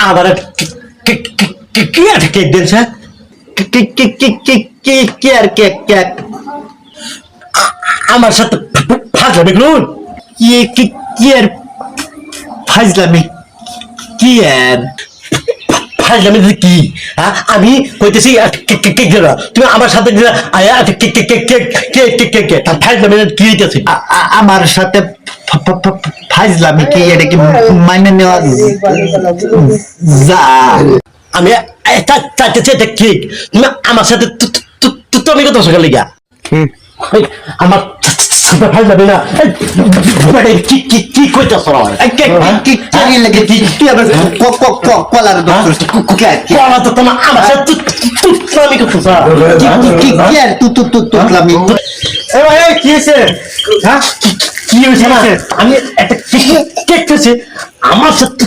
আমার কি আর কেক দেন স্যার কি আর কেক কেক আমার সাথে ফাজলামি করুন কি কি আর ফাজলামি কি আর ফাজলামি কি হ্যাঁ আমি কইতেছি কেক দেওয়া তুমি আমার সাথে আয়া cake cake cake cake cake cake ফাজলামি কি হইতেছে আমার সাথে ফাইজলামি কি এটা কি মাইনে নেওয়া যা আমি এটা চাইতেছি এটা তুমি আমার সাথে তুমি কত সকালে গিয়া আমার সাথে ফাজলামি না মানে কি কি কি আমার এই কে- কি- লাগে? কি- কি আবার ক- ক- ক- কলার দোষ করছিস? কু- কু- কে- কে- বলা তো তোমার আমার সাথে তু- তু- তু- আমি করতেছ কি- কি- কি- আর তু- তু- তু- তুতলামি? এ ভাই কি হয়েছে হ্যাঁ হয়েছে না? আমি একটা কেক খেয়েছি। আমার সাথে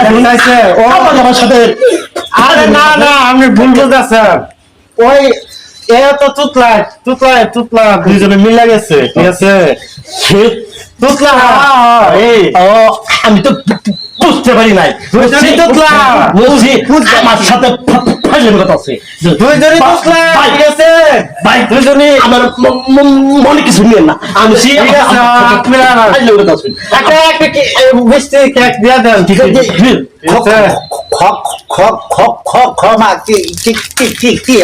আমি হ্যাঁ ও আমার সাথে আরে না না আপনি ভুল ওই এ তো তুতলা তুতলা তুতলা দুইজনে মিলে গেছে ঠিক আছে? দুতলা আমি তো বুঝতে পারি নাই দুতলা বুঝি আমার সাথে ফাইলের কথা আছে দুইজনই দুতলা ঠিক আছে ভাই দুইজনই আমার মনে কিছু নিয়ে না আমি সি আপনারা ফাইলের কথা আছে একটা একটা কি বুঝতে কেক দিয়া দেন ঠিক আছে খক খক খক খক খক খক মা কি কি কি কি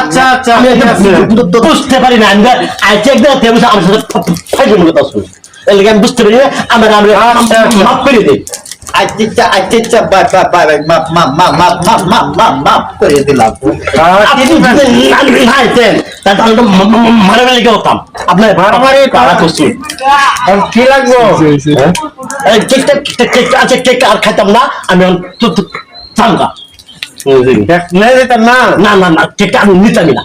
আচ্ছা আচ্ছা আমি ঠিক এটা আছে। বু- বু- বুঝতে পারি না আমি আজকে একদম তেমন আমার সাথে ফাজলামি কথা আছে এর আমি বুঝতে পারি না আমার আমরা আচ্ছা, আচ্ছা। মাফ করে দিই। আচ্ছা আচ্ছা বাই বাই বাই বাই মাপ মাপ মাপ মাপ মাপ মাপ মাপ মাপ করে দিলাম। আর তাহলে তো হতাম। আপনার মারামারি করছি। কি লাগবো? কেকটা কেক খাইতাম না আমি না না না কেকটা আমি নিতামই না।